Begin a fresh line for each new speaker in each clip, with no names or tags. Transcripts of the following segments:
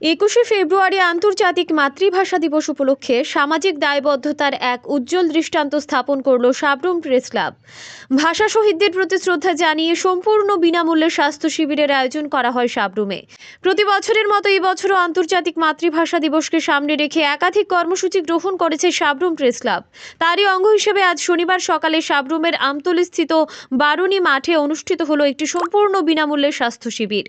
একুশে ফেব্রুয়ারি আন্তর্জাতিক মাতৃভাষা দিবস উপলক্ষে সামাজিক দায়বদ্ধতার এক উজ্জ্বল দৃষ্টান্ত স্থাপন করল সাবরুম প্রেস ক্লাব। ভাষা শহীদদের প্রতি শ্রদ্ধা জানিয়ে সম্পূর্ণ বিনামূল্যে স্বাস্থ্য শিবিরের আয়োজন করা হয় সাবরুমে। প্রতি বছরের মতো এই বছরও আন্তর্জাতিক মাতৃভাষা দিবসকে সামনে রেখে একাধিক কর্মসূচি গ্রহণ করেছে সাবরুম প্রেস ক্লাব। তারই অঙ্গ হিসেবে আজ শনিবার সকালে সাবরুমের আমতলীস্থিত বারুণী মাঠে অনুষ্ঠিত হলো একটি সম্পূর্ণ বিনামূল্যে স্বাস্থ্য শিবির।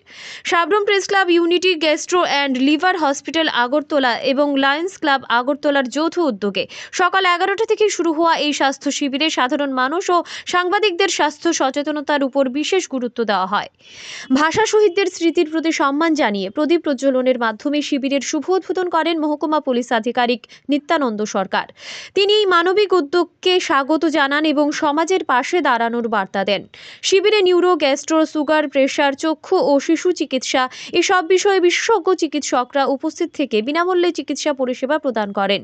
Sabroom press club unity gastro and liver hospital Agartala এবং লায়ন্স ক্লাব আগরতলার যৌথ উদ্যোগে সকাল এগারোটা থেকে শুরু হওয়া এই স্বাস্থ্য শিবিরে সাধারণ মানুষ ও সাংবাদিকদের স্বাস্থ্য সচেতনতার উপর বিশেষ গুরুত্ব দেওয়া হয়। ভাষা শহীদদের স্মৃতির প্রতি সম্মান জানিয়ে প্রদীপ প্রজ্বলনের মাধ্যমে শিবিরের শুভ উদ্বোধন করেন মহকুমা পুলিশ আধিকারিক নিত্যানন্দ সরকার। তিনি এই মানবিক উদ্যোগকে স্বাগত জানান এবং সমাজের পাশে দাঁড়ানোর বার্তা দেন। শিবিরে নিউরো গ্যাস্ট্রো সুগার প্রেশার, চক্ষু ও শিশু চিকিৎসা এসব বিষয়ে বিশেষজ্ঞ চিকিৎসকরা উপস্থিত থেকে বিনামূল্যে চিকিৎসা পরিষেবা প্রদান করেন।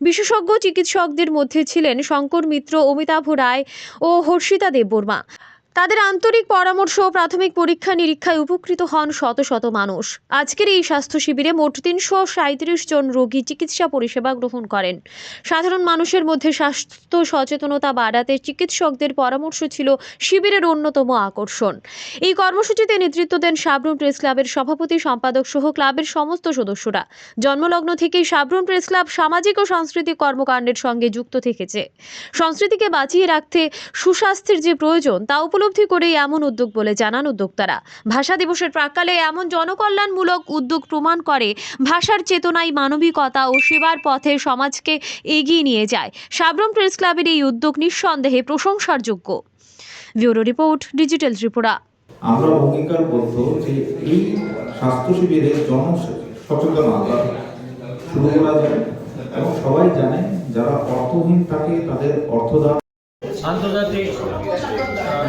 বিশেষজ্ঞ চিকিৎসকদের মধ্যে ছিলেন শঙ্কর মিত্র, অমিতাভ রায় ও হর্ষিতা দেববর্মা। তাদের আন্তরিক পরামর্শ ও প্রাথমিক পরীক্ষা নিরীক্ষায় উপকৃত হন শত শত মানুষ। আজকের এই স্বাস্থ্য শিবিরে মোট তিনশো সাঁত্রিশ জন রোগী চিকিৎসা পরিষেবা গ্রহণ করেন। সাধারণ মানুষের মধ্যে স্বাস্থ্য সচেতনতা বাড়াতে চিকিৎসকদের পরামর্শ ছিল শিবিরের অন্যতম আকর্ষণ। এই কর্মসূচিতে নেতৃত্ব দেন সাবরুম প্রেস ক্লাবের সভাপতি সম্পাদক সহ ক্লাবের সমস্ত সদস্যরা। জন্মলগ্ন থেকেই সাবরুম প্রেস ক্লাব সামাজিক ও সাংস্কৃতিক কর্মকাণ্ডের সঙ্গে যুক্ত থেকেছে। সংস্কৃতিকে বাঁচিয়ে রাখতে সুস্বাস্থ্যের যে প্রয়োজন, তা উপলব্ধি করেই এমন উদ্যোগ বলে জানান উদ্যোক্তারা। ভাষা দিবসের প্রাক্কালে এমন জনকল্যাণমূলক উদ্যোগ প্রমাণ করে ভাষার চেতনায় মানবিকতা ও সেবার পথে সমাজকে এগিয়ে নিয়ে যায়। সাবরুম প্রেস ক্লাবের এই উদ্যোগ নিঃসন্দেহে প্রশংসার যোগ্য ব্যুরো রিপোর্ট, ডিজিটাল ত্রিপুরা।
আমরা অঙ্গীকারবদ্ধ যে এই স্বাস্থ্য শিবিরে জন সচেতনতা শুরু করা যায় এবং সবাই জানে যারা অর্থহীন থাকে তাদের অর্থদান
আন্তর্জাতিক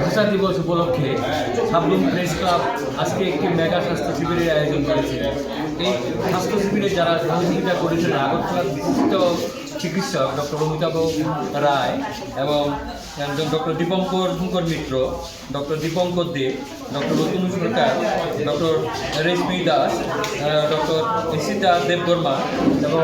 ভাষা দিবস উপলক্ষে সাবলুম প্রেস ক্লাব আজকে একটি মেগা স্বাস্থ্য শিবিরের আয়োজন করেছে। এই স্বাস্থ্য শিবিরে যারা সহযোগিতা করেছেন আগরতলা চিকিৎসক ডক্টর অমিতাভ রায় এবং doctor Dipankar Shankar Mitra, doctor Dipankar De doctor Ratanu Sarkar, doctor Reshmi Das doctor Isita Debbarma এবং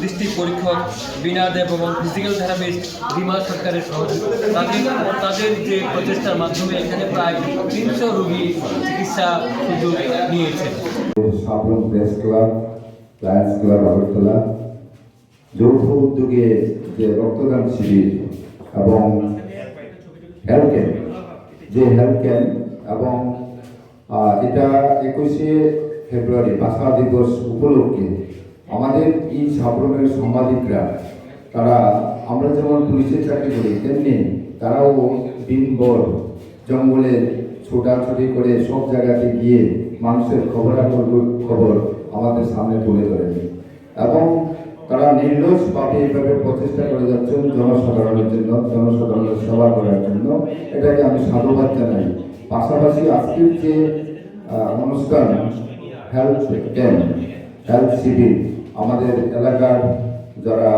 দৃষ্টি পরীক্ষক বীণা দেব এবং ফিজিক্যাল থেরাপিস্ট বিমা সরকারের সহযোগিতা। তাদের তাদের যে প্রচেষ্টার মাধ্যমে এখানে প্রায় তিনশো রোগী চিকিৎসা সুযোগ নিয়েছেন।
Club club, Agartala. যৌথ উদ্যোগে যে রক্তদান শিবির এবং হেলথ ক্যাম্প যে হেলথ ক্যাম্প এবং এটা একুশে ফেব্রুয়ারি ভাষা দিবস উপলক্ষে আমাদের এই সাবরুমের সাংবাদিকরা, তারা, আমরা যেমন পুলিশের চাকরি করি, তেমনি তারাও দিনভর জঙ্গলে ছোটাছুটি করে সব জায়গাতে গিয়ে মানুষের খবরাখবর, খবর আমাদের সামনে তুলে ধরেন। এবং তারা নির্দোষ নির্লসভাবে এইভাবে প্রচেষ্টা করে যাচ্ছেন জনসাধারণের জন্য, জনসাধারণের সেবা করার জন্য। এটাকে আমি সাধুবাদ জানাই। পাশাপাশি আজকের যে অনুষ্ঠান হেলথ ক্যাম্প হেলথ শিবির আমাদের এলাকার যারা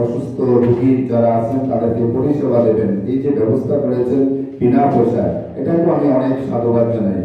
অসুস্থ, রোগী যারা আছেন, তাদেরকে পরিষেবা দেবেন। এই যে ব্যবস্থা করেছেন বিনা পয়সায়, এটাকেও আমি অনেক সাধুবাদ জানাই।